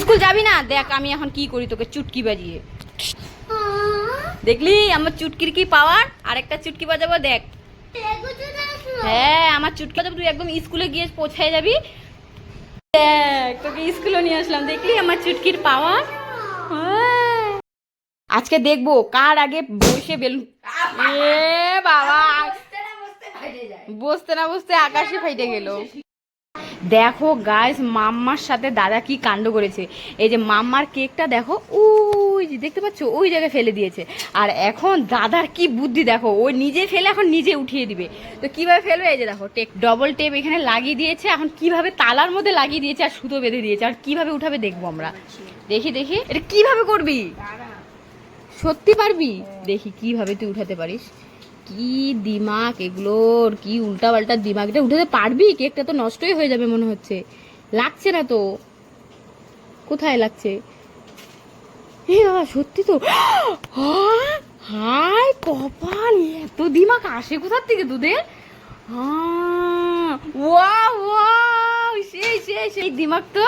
School যাবি না? দেখ, আমি এখন কি করি তোকে চুটকি বাজিয়ে। দেখলি? আমার চুটকির কি পাওয়ার আরেকটা চুটকি বাজাবো, দেখ। হ্যাঁ আমার চুটকি বাজাবো, তুই একদম স্কুলে গিয়ে পৌঁছায় যাবি। দেখ, তোকে স্কুলে নিয়ে আসলাম। দেখলি? আমার চুটকির পাওয়ার আজকে দেখব কার আগে বসে বেলুন এ বাবা বসতে না বসতে আকাশে ফাইটে গেল। দেখো গাইস মাম্মার সাথে দাদা কি কাণ্ড করেছে। এই যে মাম্মার কেকটা দেখো, ওই যে দেখতে পাচ্ছ, ওই জায়গায় ফেলে দিয়েছে। আর এখন দাদার কি বুদ্ধি দেখো ওই নিজে ফেলে এখন নিজে উঠিয়ে দিবে। তো কীভাবে ফেলবে? এই যে দেখো টেক ডবল টেপ এখানে লাগিয়ে দিয়েছে। এখন কীভাবে তালার মধ্যে লাগিয়ে দিয়েছে আর সুতো বেঁধে দিয়েছে? আর কীভাবে উঠাবে দেখব আমরা। দেখি দেখি, এটা কীভাবে করবি? সত্যি পারবি? দেখি কীভাবে তুই উঠাতে পারিস। কি দিমাগ, এগুলোর কি উল্টা পাল্টা দিমাগ? এটা উঠাতে পারবি? কেকটা তো নষ্টই হয়ে যাবে মনে হচ্ছে। লাগছে না তো? কোথায় লাগছে? বাবা, সত্যি তো? হাই কপাল, এত দিমাগ আসে কোথার থেকে তোদের? ওয়া ওয়া সেই সেই সেই দিমাগ তো।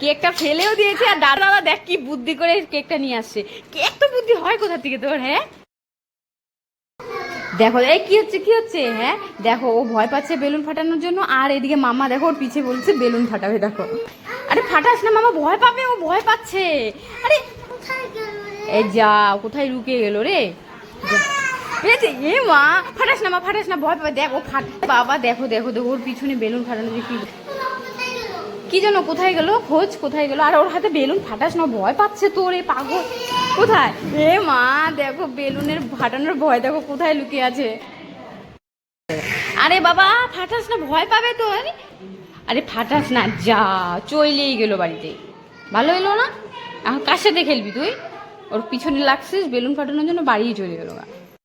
কেকটা ফেলেও দিয়েছে, আর দাদা দাদা দেখ কি বুদ্ধি করে কেকটা নিয়ে আসছে। কেক তো বুদ্ধি হয় কোথা থেকে তোর হ্যাঁ? দেখো, এই কি হচ্ছে কি হচ্ছে? হ্যাঁ দেখো, ও ভয় পাচ্ছে বেলুন ফাটানোর জন্য, আর এদিকে মামা দেখো, ওর পিছে বলছে বেলুন ফাটাবে, দেখো। আরে, ফাটাস না, মামা, ভয় পাবে, ও ভয় পাচ্ছে। আরে, এই যা, কোথায় লুকিয়ে গেল রে? এ মা, ফাটাস না, মা, ফাটাস না, ভয় পাবে। দেখো ফাট, বাবা, দেখো দেখো দেখো, ওর পিছনে বেলুন ফাটানো যে কি কি যেন, কোথায় গেল? খোঁজ, কোথায় গেল? আর ওর হাতে বেলুন ফাটাস না ভয় পাচ্ছে তো রে পাগল। কোথায়? এ মা, দেখো বেলুনের ফাটানোর ভয়, দেখো কোথায় লুকিয়ে আছে। আরে বাবা, ফাটাস না, ভয় পাবে তো, আরে। আরে ফাটাস না, যা চইলেই গেল বাড়িতে। ভালো এলো না? কার সাথে খেলবি তুই? ওর পিছনে লাগছিস, বেলুন ফাটানোর জন্য বাড়িয়ে চলে গেল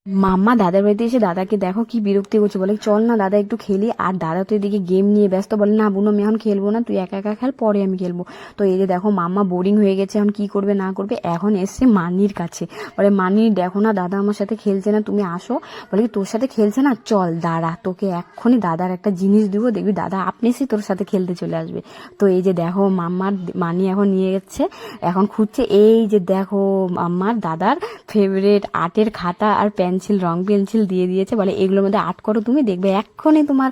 মাম্মা, দাদার বাড়িতে এসে দাদাকে দেখো কি বিরক্তি করছে। বলে, চল না দাদা, একটু খেলি। আর দাদা তো এদিকে গেম নিয়ে ব্যস্ত। বলে, না বুনো, আমি এখন খেলব না, তুই একা একা খেল, পরে আমি খেলব। তো এই যে দেখো, মাম্মা বোরিং হয়ে গেছে। এখন কি করবে, না করবে, এখন এসছে মানির কাছে। বলে, মানি, দেখো না, দাদা আমার সাথে খেলছে না, তুমি আসো। বলে কি তোর সাথে খেলছে না? চল, দাঁড়া, তোকে এক্ষুনি দাদার একটা জিনিস দিব, দেখবি দাদা আপনি এসে তোর সাথে খেলতে চলে আসবে। তো এই যে দেখো, মাম্মার মানি এখন নিয়ে গেছে, এখন খুঁজছে। এই যে দেখো, মাম্মার দাদার ফেভারিট আর্টের খাতা আর পেন্সিল, রং পেন্সিল দিয়ে দিয়েছে। বলে, এগুলোর মধ্যে আর্ট করো তুমি, দেখবে এক্ষুনি তোমার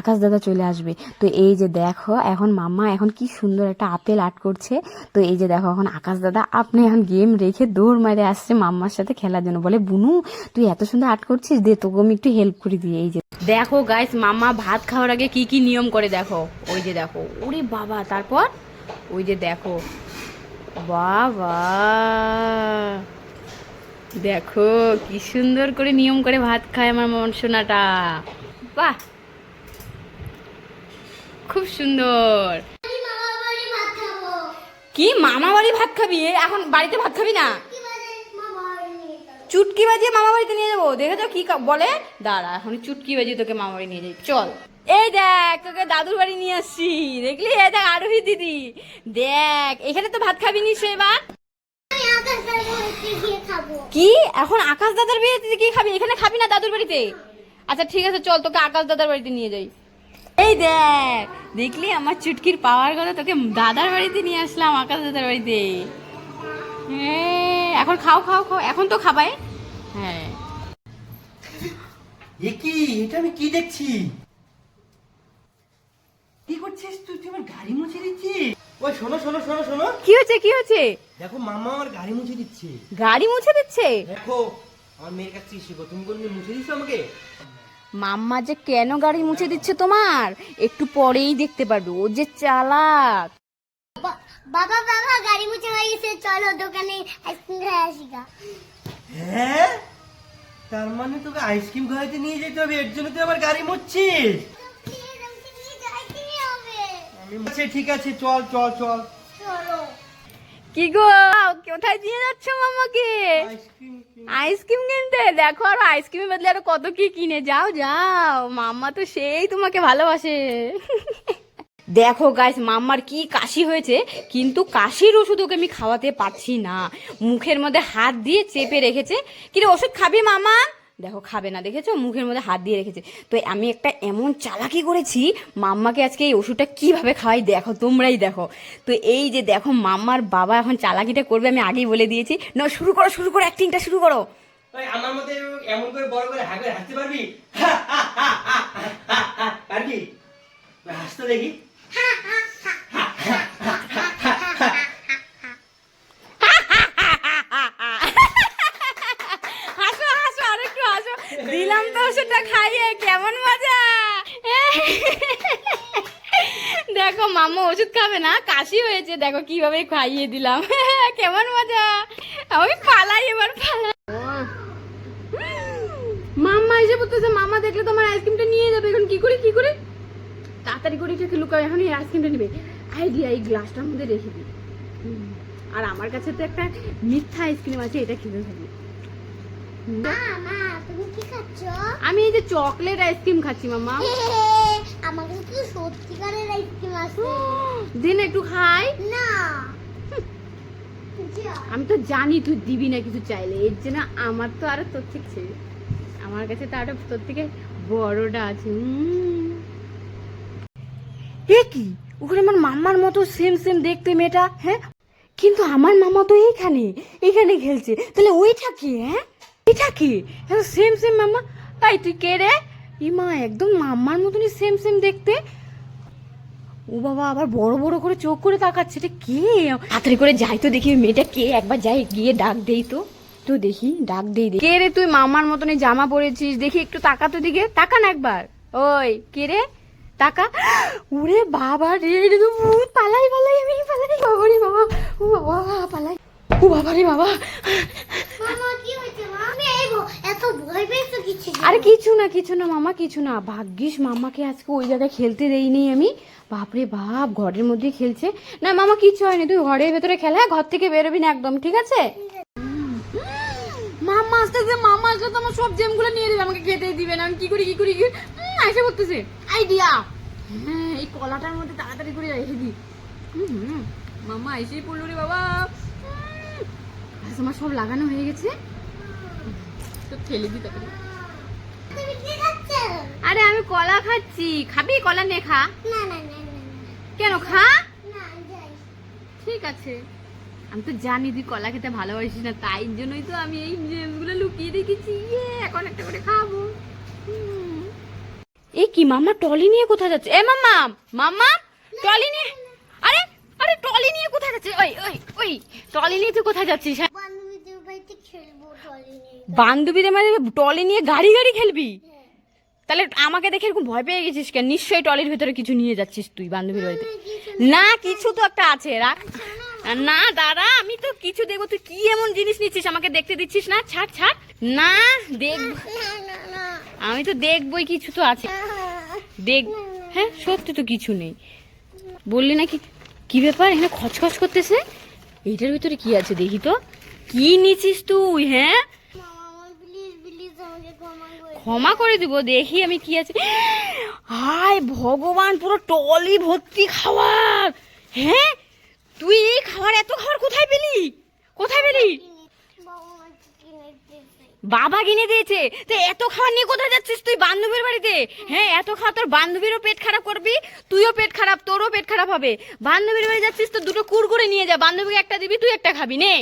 আকাশ দাদা চলে আসবে। তো এই যে দেখো, এখন মাম্মা এখন কি সুন্দর একটা আপেল আর্ট করছে। তো এই যে দেখো, এখন আকাশ দাদা, আপনি এখন গেম রেখে দৌড় মারে আসছে মাম্মার সাথে খেলার জন্য। বলে, বুনু, তুই এত সুন্দর আর্ট করছিস, দে, তোকে আমি একটু হেল্প করে দিই। এই যে দেখো গাইস মাম্মা ভাত খাওয়ার আগে কি কি নিয়ম করে দেখো। ওই যে দেখো, ওরে বাবা, তারপর? ওই যে দেখো, বাবা দেখো, কি সুন্দর করে নিয়ম করে ভাত খায় আমার মন সোনাটা। বাহ! খুব সুন্দর। কি, মামা বাড়ি ভাত খাবি? এখন বাড়িতে ভাত খাবি না? চুটকি বাজিয়ে মামা বাড়িতে নিয়ে যাব। দেখেছ কি কা- বলে? দাঁড়া এখন চুটকি বাজিয়ে তোকে মামা বাড়ি নিয়ে যাই। চল। এই দেখ, তোকে দাদুর বাড়ি নিয়ে আসছি। দেখলি? এই দেখ, আরোহী দিদি। দেখ, এখানে তো ভাত খাবি নি সেবার কি? এখন আকাশ দাদার বিয়েতে কি খাবি? এখানে খাবি না দাদুর বাড়িতে? আচ্ছা ঠিক আছে, চল, তোকে আকাশ দাদার বাড়িতে নিয়ে যাই। এই দেখ, দেখলি আমার চুটকির পাওয়ার কথা তোকে দাদার বাড়িতে নিয়ে আসলাম আকাশ দাদার বাড়িতে। হ্যাঁ এখন খাও খাও খাও। এখন তো খাবাই। হ্যাঁ। এ কি? এটা আমি কি দেখছি? কি করছিস তুই? তুই আমার গাড়ি মুছে দিচ্ছিস? ওই শোনো শোনো শোনো শোনো। কি হচ্ছে কি হচ্ছে? দেখো মামা আমার গাড়ি মুছে দিচ্ছে। গাড়ি মুছে দিচ্ছে? দেখো আমার মেয়ের কাছ শিখো তুমি মুছে দিচ্ছ আমাকে? মাম্মা যে কেন গাড়ি মুছে দিচ্ছে তোমার? একটু পরেই দেখতে পারবে ও যে চালাক। বাবা বাবা গাড়ি মুছে হয়ে গেছে চলো দোকানে আইসক্রিম খাই আসি গা। হ্যাঁ? তার মানে তোকে আইসক্রিম খাওয়াইতে নিয়ে যেতে হবে এর জন্য তুই আমার গাড়ি মুছছিস? বলছি ঠিক আছে চল চল চল। চলো। কি গো কোথায় দিয়ে যাচ্ছ মামাকে? আইসক্রিম আইসক্রিম কিনতে? দেখো আর আইসক্রিমের বদলে আরও কত কি কিনে। যাও যাও মাম্মা তো সেই তোমাকে ভালোবাসে। দেখো গাইস মাম্মার কি কাশি হয়েছে কিন্তু কাশির ওষুধ ওকে আমি খাওয়াতে পারছি না। মুখের মধ্যে হাত দিয়ে চেপে রেখেছে। কিরে ওষুধ খাবি মামা? দেখো খাবে না দেখেছ মুখের মধ্যে হাত দিয়ে রেখেছে তো আমি একটা এমন চালাকি করেছি মাম্মাকে আজকে এই ওষুধটা কীভাবে খাওয়াই দেখো তোমরাই দেখো তো এই যে দেখো মাম্মার বাবা এখন চালাকিটা করবে আমি আগেই বলে দিয়েছি না শুরু করো শুরু করো অ্যাক্টিংটা শুরু করো আমার মতে এমন করে বড় করে হাঁকে হাসতে পারবি পারবি হাসতে দেখি দিলাম তো ওষুধটা খাইয়ে, কেমন মজা? দেখো মাম্মা ওষুধ খাবে না, কাশি হয়েছে, দেখো কীভাবে খাইয়ে দিলাম। কেমন মজা? আমি পালাই এবার, পালাই। মাম্মা এসে বলতেছে মামা দেখলে তোমার আইসক্রিমটা নিয়ে যাবে, এখন কি করে কি করে? তাড়াতাড়ি করে এটাকে লুকাও, এখন এই আইসক্রিমটা নেবে। আইডিয়া এই গ্লাসটার মধ্যে রেখে দিই আর আমার কাছে তো একটা মিথ্যা আইসক্রিম আছে, এটা খেতে থাকি আমি এই যে চকলেট আইসক্রিম খাচ্ছি মামা। আমার কাছে তো সত্যিকারের আইসক্রিম আছে। দিন একটু খাই। না। আমি তো জানি তুই দিবি না কিছু চাইলে। এর জন্য আমার তো আরও তোর ঠিক ছিল আমার কাছে তো আরও তোর থেকে বড়টা আছে। এ কি? ওখানে আমার মাম্মার মতো সেম সেম দেখতে মেয়েটা হ্যাঁ? কিন্তু আমার মামা তো এইখানে এইখানে খেলছে। তাহলে ওইটা কি হ্যাঁ? এটা কি? সেম সেম মাম্মা তাই তুই কে রে? ইমা একদম মাম্মার মতনই সেম সেম দেখতে। ও বাবা, আবার বড় বড় করে চোখ করে তাকাচ্ছে। এটা কে? তাড়াতাড়ি করে যাই তো দেখি মেয়েটা কে। একবার যাই, গিয়ে ডাক দেই তো। তো দেখি, ডাক দেই। কে রে তুই? মামার মতন জামা পরেছিস। দেখি একটু তাকা তো দিকে। তাকা না একবার। ওই, কে রে? তাকা। ওরে বাবা রে, এটা তো ভূত। পালাই পালাই আমি, পালাই। বাবা রে বাবা, ও বাবা, পালাই। ও বাবা রে বাবা। মামা, কি হয়েছে? আরে কিছু না কিছু না, মামা, কিছু না। ভাগ্যিস মামাকে আজকে ওই জায়গায় খেলতে দেইনি আমি। বাপরে বাপ, ঘরের মধ্যে খেলছে। না, মামা, কিছু হয়নি। তুই ঘরের ভেতরে খেলা ঘর থেকে বেরোবি না একদম, ঠিক আছে? মামা আসতে আসতে মামা আসলে তো আমার সব জেমগুলো নিয়ে দেবে, আমাকে খেতেই দিবে না। আমি কি করি কি করি, কি? এসে করতেছে আইডিয়া! হ্যাঁ এই কলাটার মধ্যে তাড়াতাড়ি করে রেখে দিই মামা এসেই পড়ল রে বাবা। আমার সব লাগানো হয়ে গেছে। তো আরে আমি কলা খাচ্ছি। খাবি? কলা নে খা। না না না না কেন খা? ঠিক আছে। আমি তো জানি তুই কলা খেতে ভালোবাসিস না তাই জন্যই তো আমি এই জেমগুলো লুকিয়ে রেখেছি। ইয়ে এখন একটা করে খাব। এই কি মামা টলি নিয়ে কোথায় যাচ্ছে? এ মামা মামা টলি নিয়ে আরে আরে টলি নিয়ে কোথায় যাচ্ছে? ওই ওই ওই টলি নিয়ে তুই কোথায় যাচ্ছিস বান্ধবীদের মানে টলে নিয়ে গাড়ি গাড়ি খেলবি? তাহলে আমাকে দেখে এরকম ভয় পেয়ে গেছিস কেন? নিশ্চয়ই টলের ভেতরে কিছু নিয়ে যাচ্ছিস তুই বান্ধবীর বাড়িতে। না কিছু তো একটা আছে রাখ। না। দাদা আমি তো কিছু দেখব। তুই কি এমন জিনিস নিচ্ছিস? আমাকে দেখতে দিচ্ছিস না? ছাড় ছাড়। না দেখ। না না না। আমি তো দেখবই কিছু তো আছে। দেখ। হ্যাঁ সত্যি তো কিছু নেই। বললি নাকি? কি ব্যাপার? এখানে খচখচ করতেছে? এইটার ভিতরে কি আছে দেখি তো? কি নিছিস তুই হ্যাঁ? ক্ষমা করে দিব, দেখি আমি কি আছে। হায় ভগবান, পুরো টলি ভর্তি খাবার। হ্যাঁ? তুই এই খাবার, এত খাবার কোথায় পেলি? কোথায় পেলি? বাবা কিনে দিয়েছে। তো এত খাবার নিয়ে কোথায় যাচ্ছিস তুই বান্ধবীর বাড়িতে? হ্যাঁ এত খাওয়া তোর বান্ধবীরও পেট খারাপ করবি, তুইও পেট খারাপ, তোরও পেট খারাপ হবে। বান্ধবীর বাড়ি যাচ্ছিস তো দুটো কুরকুরে নিয়ে যা, বান্ধবীকে একটা দিবি, তুই একটা খাবি, নে।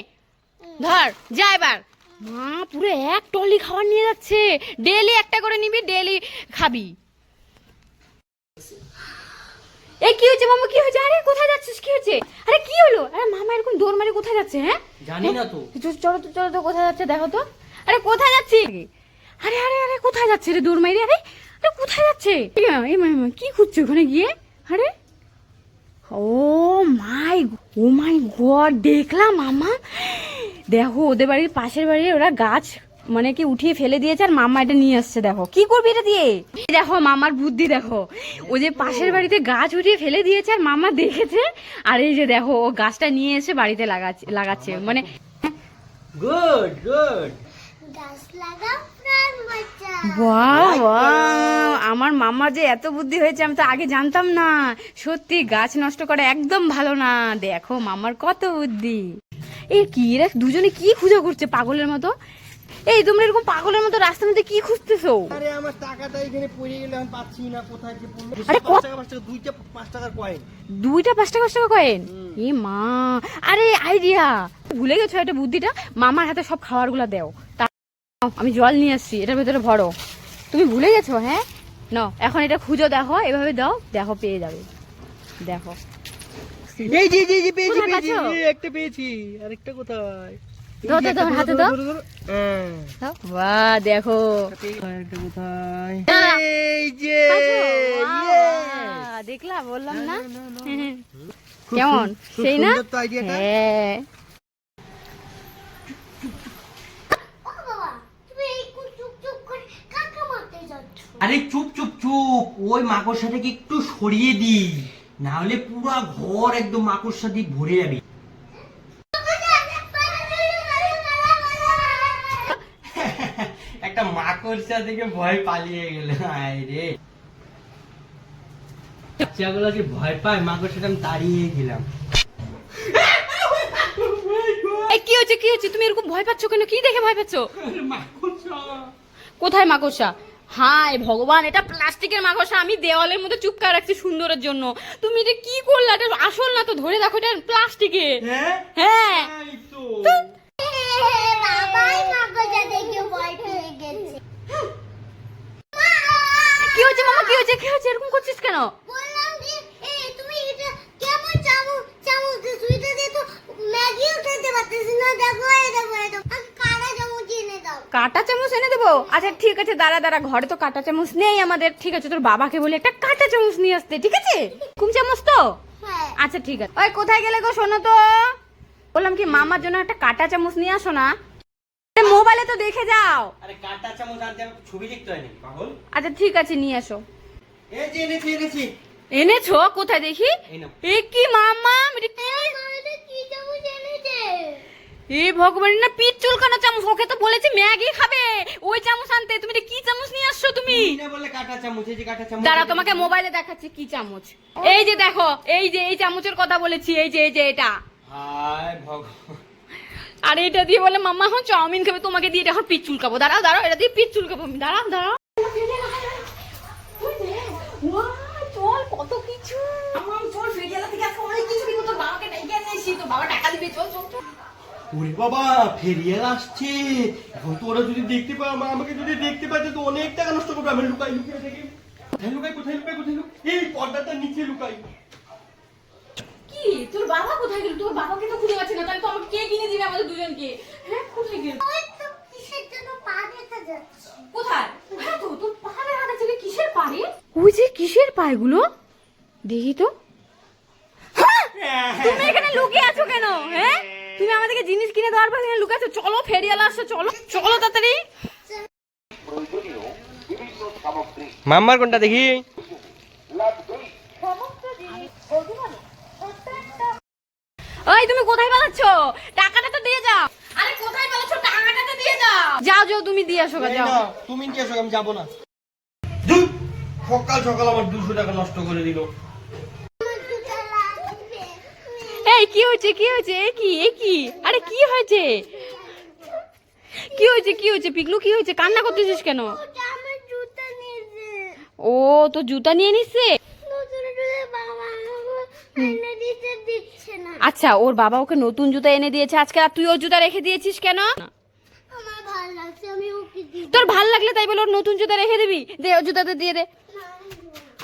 ধর, যা এবার। মা পুরো এক টলি খাবার নিয়ে যাচ্ছে। ডেলি একটা করে নিবি ডেলি খাবি। এই কি হয়েছে মামা? কি হয়েছে? আরে কোথায় যাচ্ছিস? কি হয়েছে? আরে কি হলো? আরে মামা এরকম দৌড় মারি কোথায় যাচ্ছে হ্যাঁ? জানি না তো। চলো তো চলো তো কোথায় যাচ্ছে দেখো তো। আরে কোথায় যাচ্ছি? আরে আরে আরে কোথায় যাচ্ছে রে দৌড় মারি আরে আরে কোথায় যাচ্ছে? এই মা মা কি খুঁজছে ওখানে গিয়ে? আরে ও মাই ও মাই গড দেখলাম মামা। দেখো ওদের বাড়ির পাশের বাড়ি ওরা গাছ মানে কি উঠিয়ে ফেলে দিয়েছে আর মামা এটা নিয়ে আসছে দেখো। কি করবি এটা দিয়ে? দেখো মামার বুদ্ধি দেখো। ও যে পাশের বাড়িতে গাছ উঠিয়ে ফেলে দিয়েছে আর মামা দেখেছে। আর এই যে দেখো ও গাছটা নিয়ে এসে বাড়িতে লাগাচ্ছে লাগাচ্ছে। মানে গুড গুড গাছ লাগা প্রাণ বাঁচা বাহ বাহ। আমার মামা যে এত বুদ্ধি হয়েছে আমি তো আগে জানতাম না। সত্যি গাছ নষ্ট করা একদম ভালো না। দেখো মামার কত বুদ্ধি। এ কি রে? দুজনে কি খুঁজো করছে পাগলের মতো? এই তোমরা এরকম পাগলের মতো রাস্তার মধ্যে কি খুঁজতেছো? আরে আমার টাকাটা এখানে পড়ে গেলে আমি পাচ্ছি না কোথায় যে পড়ল? আরে কত- টাকা পাঁচ টাকা দুইটা পাঁচ টাকার কয়েন দুইটা পাঁচ টাকা পাঁচ টাকা কয়েন এ মা। আরে আইডিয়া ভুলে গেছো এটা বুদ্ধিটা? মামার হাতে সব খাবারগুলো দেও। আমি জল নিয়ে আসছি এটার ভেতরে ভরো। তুমি ভুলে গেছো হ্যাঁ? ন এখন এটা খুঁজো দেখো এভাবে দাও দেখো পেয়ে যাবে। দেখো। এই যে যে যে পেয়েছি পেয়েছি একটা পেয়েছি আরেকটা কোথায়? এই দাও, যে দাও, একটা দাও, হাতে দাও। ধরো, ধরো, ধরো। দাও। বাহ দেখো। কোথায়। এই যে পাচ্ছো? yes! বাহ, দেখলা বললাম না না, না, খুব কেমন সেই না সুন্দর তো আইডিয়াটা হ্যাঁ ও বাবা তুমি এই কু- চুপ চুপ করে কাকা মারতে যাচ্ছ আরে চুপ চুপ চুপ। ওই মাকড়সাটাকে একটু সরিয়ে দি না হলে পুরো ঘর একদম মাকড়সা দিয়ে ভরে যাবে। একটা মাকড়সা থেকে ভয় পালিয়ে গেল রে। বাচ্চাগুলো যে ভয় পায় মাকড়সাটা আমি তাড়িয়ে গেলাম। কি হচ্ছে কি হচ্ছে তুমি এরকম ভয় পাচ্ছ কেন? কি দেখে ভয় পাচ্ছ? মাকড়সা। কোথায় মাকড়সা? হায় ভগবান এটা প্লাস্টিকের মাকড়সা আমি দেওয়ালের মধ্যে চুপকা রাখছি সুন্দরের জন্য। তুমি এটা কি করলা? এটা আসল না তো? ধরে দেখো এটা প্লাস্টিকের হ্যাঁ? হ্যাঁ। কি হচ্ছে মামা? কি হচ্ছে কি হচ্ছে এরকম করছিস কেন? বললাম যে এ তুমি এটা কেমন চামচ চামচ দিয়ে তো ম্যাগিও খেতে পারতেছি না। দেখো এই দেখো এই দেখো আমি কারা চামচ এনে দাও কাঁটা চামচ এনে দেবো? আচ্ছা ঠিক আছে দাঁড়া দাঁড়া ঘরে তো কাঁটা চামচ নেই আমাদের। ঠিক আছে তোর বাবাকে বলি একটা কাঁটা চামচ নিয়ে আসতে ঠিক আছে? কুম চামচ তো? হ্যাঁ। আচ্ছা ঠিক আছে। ওই কোথায় গেলে গো শোনো তো? বললাম কি মামার জন্য একটা কাঁটা চামচ নিয়ে আসো না। মোবাইলে তো দেখে যাও। আরে কাঁটা চামচ ছবি দেখতে হয় নাকি পাগল? আচ্ছা ঠিক আছে নিয়ে আসো। এই যে এনেছি এনেছি। এনেছো? কোথায় দেখি? এ কি মামা এটা কি? এটা কি চামচ এনেছে এ ভগবান না পিঠ চুলকানো চামচ ওকে তো বলেছি ম্যাগি খাবে ওই চামচ আনতে তুমি কি চামচ নিয়ে আসছো তুমি না বললে কাঁটা চামচ এই যে কাঁটা চামচ দাঁড়া তোমাকে মোবাইলে দেখাচ্ছি কি চামচ এই যে দেখো এই যে এই চামচের কথা বলেছি এই যে এই যে এটা হায় ভগবান আর এটা দিয়ে বলে মাম্মা এখন চাউমিন খাবে তোমাকে দিয়ে এটা এখন পিচ চুলকাবো দাঁড়াও দাঁড়াও এটা দিয়ে পিচ চুলকাবো আমি দাঁড়াও দাঁড়াও চল কত কিছু আমার চল ফেরিয়ালা থেকে আজকে অনেক কিছু কিনবো তোর বাবাকে ডেকে এনেছি তোর বাবা টাকা দিবে চল চল চল ওরে বাবা ফেরিয়াল আসছে। এখন তো ওরা যদি দেখতে পায় আমা- আমাকে যদি দেখতে পায় তো অনেক টাকা নষ্ট করবে। আমি লুকাই লুকিয়ে থাকি কোথায় লুকাই কোথায় লুকাই কোথায় লুকাই? এই পর্দাটার নিচে লুকাই। কি? তোর বাবা কোথায় গেল? তোর বাবাকে তো খুঁজে পাচ্ছি না। তাহলে তো আমাকে কে কিনে দিবে আমাদের দুজনকে? হ্যাঁ কোথায় গেল? ওই কিসের জন্য পা দেখা যাচ্ছে। কোথায়? হ্যাঁ তো তোর পাহাড়ে হাঁটা ছিল কিসের পায়ে? ওই যে কিসের পায়গুলো? দেখি তো। হ্যাঁ! তুমি এখানে লুকিয়ে আছো কেন? হ্যাঁ? তুমি আমাদেরকে জিনিস কিনে দেওয়ার পর লুকিয়ে চলো ফেরিয়ালা আসছো চলো চলো তাড়াতাড়ি। মাম্মার কোনটা দেখি? ওই তুমি কোথায় পালাচ্ছ? টাকাটা তো দিয়ে যাও। আরে কোথায় পালাচ্ছ? টাকাটা তো দিয়ে যাও। যাও যাও তুমি দিয়ে আসো যাও। তুমি নিয়ে এসো আমি যাব না। সকাল সকাল আমার দুশো টাকা নষ্ট করে দিল আমার জুতা লাগবে এই কি হয়েছে কি হয়েছে? এ কি এ কি? আরে কি হয়েছে? কি হয়েছে কি হয়েছে? পিকলু কি হয়েছে? কান্না করতেছিস কেন? ও তো জুতা নিয়ে নিচ্ছে আচ্ছা ওর বাবা ওকে নতুন জুতা এনে দিয়েছে। আজকে আর তুই ওর জুতা রেখে দিয়েছিস কেন? তোর ভালো লাগলে তাই বলে ওর নতুন জুতা রেখে দিবি? দে ওর জুতাতে দিয়ে দে।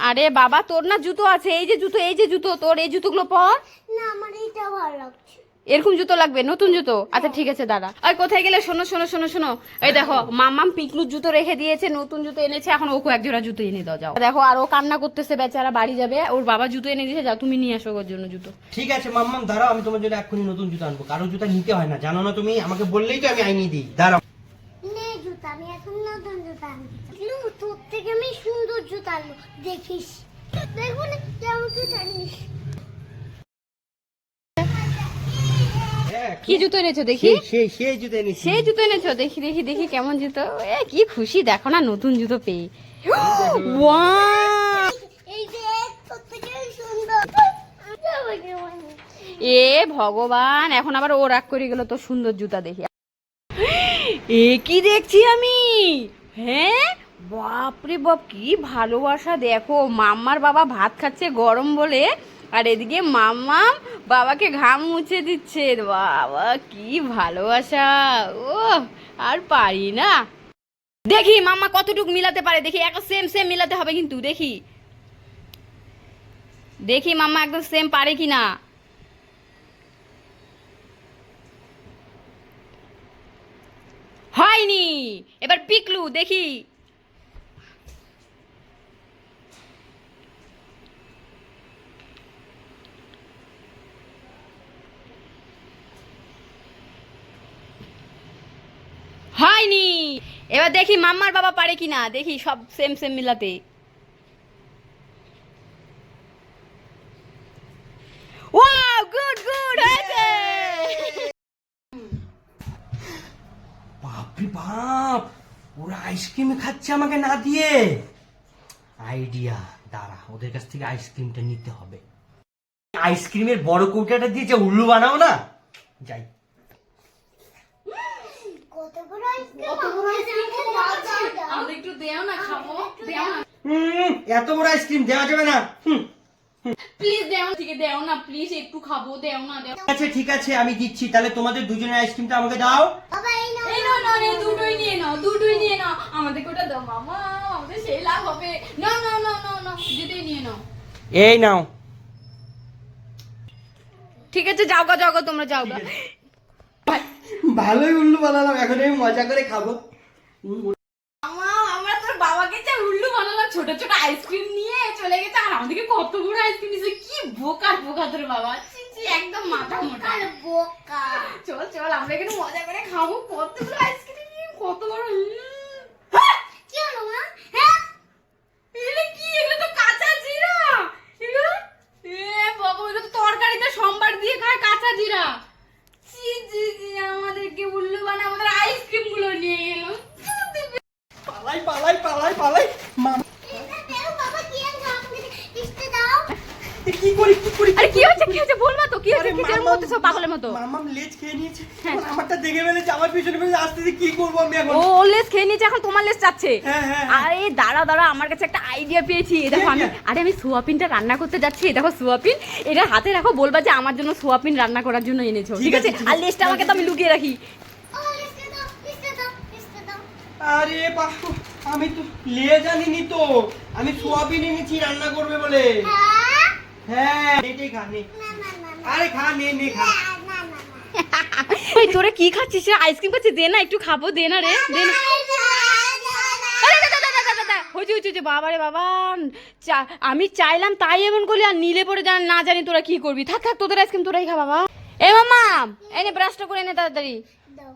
আরে বাবা তোর না জুতো আছে এই যে জুতো এই যে জুতো তোর এই জুতোগুলো পর। না আমার এইটা ভালো লাগছে। এরকম জুতো লাগবে নতুন জুতো? আচ্ছা ঠিক আছে দাদা আর কোথায় গেলে? শোনো শোনো শোনো শোনো। এই দেখো মামাম পিকলুর জুতো রেখে দিয়েছে নতুন জুতো এনেছে এখন ওকে এক জোড়া জুতো এনে দাও যাও। দেখো আর ও কান্না করতেছে বেচারা বাড়ি যাবে। ওর বাবা জুতো এনে দিয়েছে যাও তুমি নিয়ে আসো ওর জন্য জুতো। ঠিক আছে মাম্মাম দাঁড়াও আমি তোমার জন্য এক্ষুনি নতুন জুতা আনব। কারও জুতা নিতে হয় না জানো না তুমি? আমাকে বললেই তো আমি আইনি দিই। দাঁড়াও। নে জুতা আমি এখন নতুন জুতা আনছি লু তোর থেকে আমি সুন্দর জুতা আনব। দেখিস। দেখব না কেমন জুতা আনিস। হ্যাঁ, কি জুতো এনেছো দেখি? সেই সেই সেই সেই জুতো এনেছো? দেখি দেখি দেখি কেমন জুতো। এ কি খুশি দেখো না নতুন জুতো পেয়ে। এ ভগবান এখন আবার ও রাগ করে গেল তো সুন্দর জুতা দেখি। এ কি দেখছি আমি? হ্যাঁ? বাপরে বাপ, কি ভালোবাসা। দেখো, মাম্মার বাবা ভাত খাচ্ছে গরম বলে, আর এদিকে মাম্মা বাবাকে ঘাম মুছে দিচ্ছে। বাবা, কি ভালোবাসা। ও আর পারি না। দেখি মাম্মা কতটুকু মিলাতে পারে। দেখি, একদম সেম সেম মিলাতে হবে কিন্তু, দেখি। দেখি মাম্মা একদম সেম পারে কি না হয়নি। এবার পিকলু, দেখি হয়নি এবার দেখি মাম্মার বাবা পারে কিনা। দেখি সব সেম সেম মিলাতে। ওয়াও বাপরে বাপ, ওরা আইসক্রিম খাচ্ছে আমাকে না দিয়ে। আইডিয়া দাঁড়া, ওদের কাছ থেকে আইসক্রিমটা নিতে হবে। আইসক্রিমের বড় কৌটাটা দিয়ে যে উল্লু বানাও না। যাই কত বড় আইসক্রিম কত বড় আইসক্রিম একটু দেও না খাব। দেও না। হুম এত বড় আইসক্রিম দেওয়া যাবে না। হুম প্লিজ দেও ঠিক দেও না প্লিজ একটু খাব দেও না দেও ঠিক আছে ঠিক আছে আমি দিচ্ছি। তাহলে তোমাদের দুজনের আইসক্রিমটা আমাকে দাও। বাবা এই নাও এই নাও না দুটোই নিয়ে নাও দুটোই নিয়ে নাও। আমাদের কোটা দাও মামা আমাদের সেই লাভ হবে। না না না না না দুটোই নিয়ে নাও। এই নাও। ঠিক আছে যাও গা যাও গা তোমরা যাও গা। ভালোই উল্লু বানালাম এখন আমি মজা করে খাব। আমরা তোর বাবাকে যা উল্লু বানালাম ছোট ছোট আইসক্রিম নিয়ে চলে গেছে আর আমাদেরকে কত বড় আইসক্রিম দিয়েছে কি বোকা বোকা তোর বাবা। একদম মাথা মোটা। বোকা চল চল আমরা এখানে মজা করে খাব কত বড় আইসক্রিম কত বড়। হ্যাঁ! কি হলো মা? হ্যাঁ? এগুলো কি এগুলো তো কাঁচা জিরা এগুলো এ বাবা এগুলো তো তরকারিতে সম্বার দিয়ে খায় কাঁচা জিরা জি জি জি আমাদেরকে উল্লু বানা আমাদের আইসক্রিমগুলো নিয়ে গেল পালাই পালাই পালাই পালাই মামা এটা দেও বাবা কি আর আমাকে ইস্তে দাও কি করি কি করি আরে কি হচ্ছে কি হচ্ছে বলবা তো কি হচ্ছে আরে কি যেরকম মামাম- মতো। মামাম লেজ খেয়ে নিয়েছে। হ্যাঁ। আমারটা দেখে ফেলেছে আমার পিছনে পিছনে আসতেছে কি করব আমি এখন? ও খেয়ে নিয়েছে এখন তোমার চাচ্ছে। হ্যাঁ, হ্যাঁ। আরে দাঁড়া দাঁড়া আমার কাছে একটা আইডিয়া পেয়েছি। দেখো আমি আরে আমি সোয়াবিনটা রান্না করতে যাচ্ছি এই দেখো সোয়াবিন। এটা হাতে রাখো বলবা যে আমার জন্য সোয়াবিন রান্না করার জন্য এনেছো। ঠিক আছে, আর। লেসটা আমাকে তো আমি লুকিয়ে রাখি। আরে আমি তো লেজ আনিনি তো। আমি সোয়াবিন এনেছি রান্না করবে বলে। হ্যাঁ? হ্যাঁ এটাই খা না। আরে খা নে নে খা। না ওই কি খাচ্ছিস রে? আইসক্রিম খাচ্ছিস? দে না একটু খাব দে না রে দে না। হয়েছে বাবা রে বাবা। আমি চাইলাম তাই এমন করলি আর নিলে পরে জান না জানি তোরা কি করবি। থাক থাক তোদের আইসক্রিম তোরাই খা বাবা। এ মামা এনে ব্রাশটা করে এনে তাড়াতাড়ি। দাও।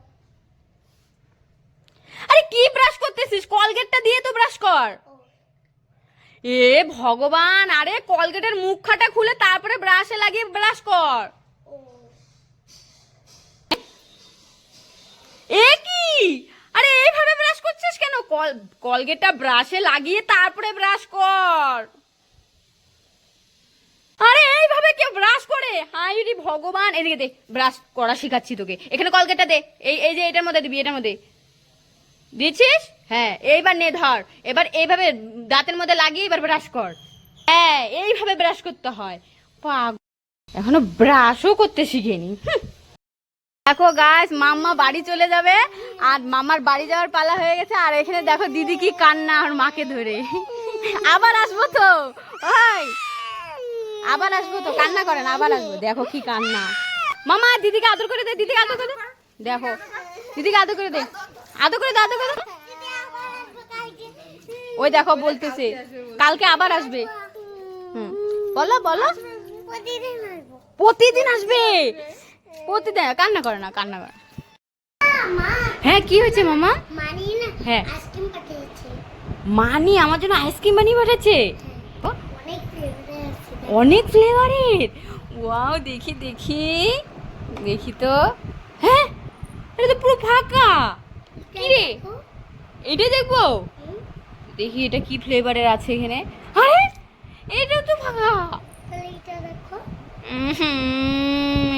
আরে কি ব্রাশ করতেছিস? কলগেটটা দিয়ে তো ব্রাশ কর। এ ভগবান আরে কলগেটের মুখখাটা খুলে তারপরে ব্রাশে লাগিয়ে ব্রাশ কর ও এ কি? আরে এইভাবে ব্রাশ করছিস কেন? কল, কলগেটটা ব্রাশে লাগিয়ে তারপরে ব্রাশ কর। আরে এইভাবে কেউ ব্রাশ করে? হাই রে ভগবান। এদিকে দে ব্রাশ করা শিখাচ্ছি তোকে। এখানে কলগেটটা দে। এই এই যে এটার মধ্যে দিবি, এটার মধ্যে। দিয়েছিস হ্যাঁ এইবার নে, ধর। এবার এইভাবে দাঁতের মধ্যে লাগিয়ে এবার ব্রাশ কর। হ্যাঁ এইভাবে ব্রাশ করতে হয়। পাগ এখনও ব্রাশও করতে শিখিনি। দেখো গাছ মাম্মা বাড়ি চলে যাবে আর মামার বাড়ি যাওয়ার পালা হয়ে গেছে। আর এখানে দেখো দিদি কি কান্না আর মাকে ধরে। আবার আসব তো? ওই। আবার আসব তো? কান্না করেন আবার আসব। দেখো কি কান্না। মামা দিদিকে আদর করে দে দিদিকে আদর করে দেখো দিদিকে আদর করে দে। আদর করে দে আদর করে ওই দেখো বলতেছে কালকে আবার আসবে। হুম। বলো বলো। প্রতিদিন আসব? প্রতিদিন কান্না করে না কান্না করে। হ্যাঁ কি হয়েছে মামা? মানি হ্যাঁ। মানি আমার জন্য আইসক্রিম বানিয়ে পাঠাচ্ছে? অনেক ফ্লেভারের ওয়াও দেখি দেখি। দেখি তো। হ্যাঁ এটা তো পুরো ফাঁকা। কি রে। এটা দেখব? দেখি এটা কি ফ্লেভারের আছে এখানে। আরে এটা তো ফাঁকা। এটা দেখো।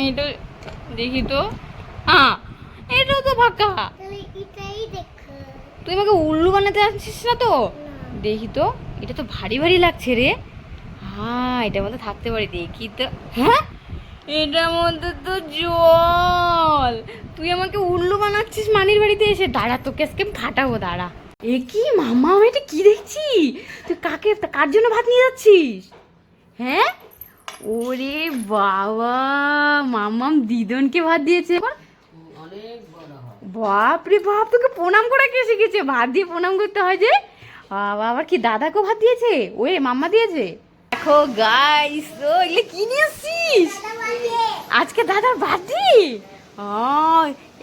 এটা দেখি তো। হ্যাঁ এটাও তো ফাঁকা। তুই আমাকে উল্লু বানাতে আসছিস না তো? দেখি তো এটা তো ভারী ভারী লাগছে রে। হ্যাঁ এটার মধ্যে থাকতে পারি দেখি তো। হ্যাঁ এটার মধ্যে তো জল। তুই আমাকে উল্লু বানাচ্ছিস মানির বাড়িতে এসে। দাঁড়া তোকে আজকে ফাটাবো দাঁড়া। এ কি মামা আমি এটা কি দেখছি? তুই কাকে কার জন্য ভাত নিয়ে যাচ্ছিস? হ্যাঁ? ওরে বাবা মামাম দিদনকে ভাত দিয়েছে। বাপ রে বাপ তোকে প্রণাম করা কে শিখেছে? ভাত দিয়ে প্রণাম করতে হয় যে? বাবা আবার কি দাদাকে ভাত দিয়েছে? ওয়ে মাম্মা দিয়েছে? দেখো গাইস ও এগুলো কি নিয়ে আসছিস আজকে দাদার বার্থডে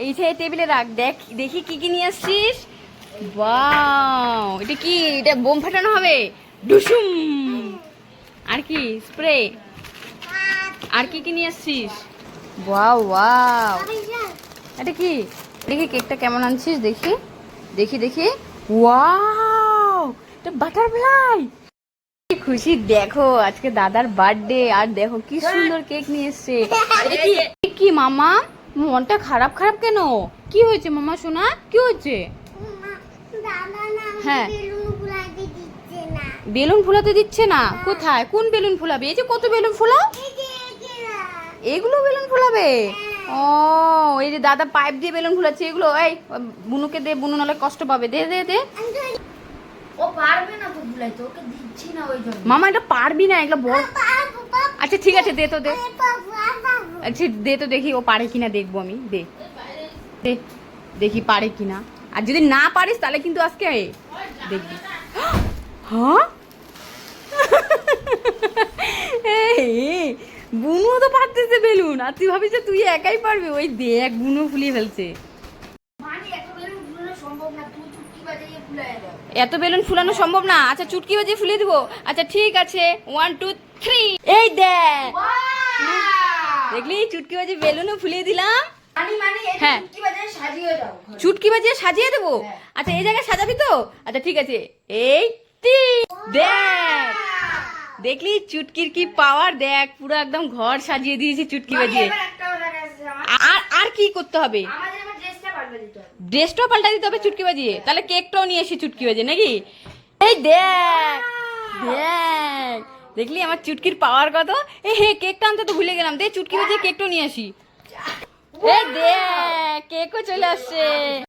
এই সেই টেবিলে রাখ দেখ দেখি কি কি নিয়ে আসছিস বাও এটা কি এটা বোম ফাটানো হবে? ডুসুম। আর কি স্প্রে আর কি কি নিয়ে আসছিস? Wow wow. এটা কি? দেখি কেকটা কেমন আনছিস? দেখি। দেখি দেখি। ওয়াও এটা বাটারফ্লাই। কি খুশি দেখো আজকে দাদার বার্থডে আর দেখো কি সুন্দর কেক নিয়ে এসছে। কি? মামা? মনটা খারাপ খারাপ কেন? কি হয়েছে মামা সোনা কি হয়েছে? হ্যাঁ। বেলুন ফুলাতে দিচ্ছে না। বেলুন ফুলাতে দিচ্ছে না? কোথায়? কোন বেলুন ফুলাবে? এই যে কত বেলুন ফুলাও? এগুলা। বেলুন ফুলাবে? ও এই যে দাদা পাইপ দিয়ে বেলুন ফুলাচ্ছে এগুলো এই বুনুকে দে বুনু নাহলে কষ্ট পাবে। দে দে দে। ও পারবে না তো ভুলাইতে ওকে দিচ্ছি না ওই জন্য। মামা এটা পারবি না এগুলো পারব, আচ্ছা ঠিক আছে দে তো দে। আচ্ছা দে তো দেখি ও পারে কিনা দেখব আমি দে। দে দেখি পারে কিনা। আর যদি না পারিস তাহলে কিন্তু আজকে দেখবি। হ্যাঁ? এই, বুনু তো পারতেছে বেলুন আর তুই ভাবিস যে তুই একাই পারবি? ওই দেখ বুনু ফুলিয়ে ফেলছে। এত বেলুন ফুলানো সম্ভব না আচ্ছা চুটকি বাজিয়ে ফুলিয়ে দিব? আচ্ছা ঠিক আছে। ওয়ান টু থ্রি এই দেখ। দেখলি? চুটকি বাজিয়ে বেলুনও ফুলিয়ে দিলাম। হ্যাঁ। চুটকি বাজিয়ে সাজিয়ে দেবো? হ্যাঁ। আচ্ছা এই জায়গায় সাজাবি তো? আচ্ছা ঠিক আছে। এই দেখ। দেখলি চুটকির কি পাওয়ার দেখ পুরো একদম ঘর সাজিয়ে দিয়েছি চুটকি বাজিয়ে। আর আর কি করতে হবে? ড্রেসটা পাল্টে দিতে হবে। ড্রেসটাও পাল্টা দিতে হবে চুটকি বাজিয়ে। তাহলে কেকটাও নিয়ে এসি চুটকি বাজিয়ে নাকি? এই দেখ দেখ। দেখলি আমার চুটকির পাওয়ার কত? এ হে কেকটা আনতে তো ভুলে গেলাম। দে চুটকি বাজিয়ে কেকটাও নিয়ে আসি। এই দেখ কেকও চলে আসছে।